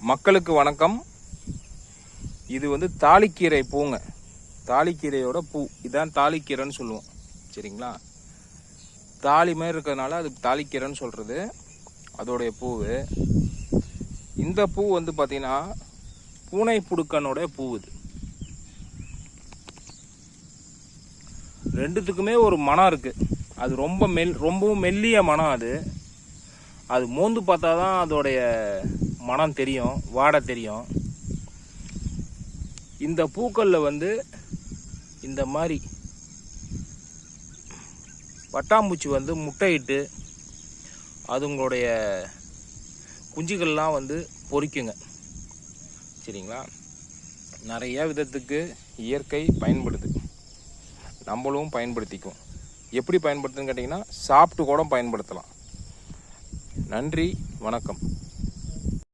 மக்களுக்கு வணக்கம். இது வந்து தாளிக்கீரை பூங்க. தாலிக்கீரையோட பூ. இதான் தாளிக்கீரைன்னு சொல்லுவோம். சரிங்களா? தாலி மாதிரி இருக்கிறதுனால அது தாலிக்கீரைன்னு சொல்கிறது அதோடைய பூவு. இந்த பூ வந்து பார்த்தீங்கன்னா பூனை புடுக்கனுடைய பூ இது. ரெண்டுத்துக்குமே ஒரு மனம் இருக்குது அது ரொம்ப மெல் ரொம்பவும் மெல்லிய மனம் அது. அது மோந்து பார்த்தா தான் அதோடைய மனம் தெரியும் வாடை தெரியும். இந்த பூக்களில் வந்து இந்த மாதிரி பட்டாம்பூச்சி வந்து முட்டையிட்டு அதுங்களுடைய குஞ்சுகள்லாம் வந்து பொரிக்குங்க சரிங்களா? நிறைய விதத்துக்கு இயற்கை பயன்படுது. நம்மளும் பயன்படுத்திக்கும் எப்படி பயன்படுத்துன்னு கேட்டிங்கன்னா சாப்பிட்டு கூட பயன்படுத்தலாம். நன்றி வணக்கம்.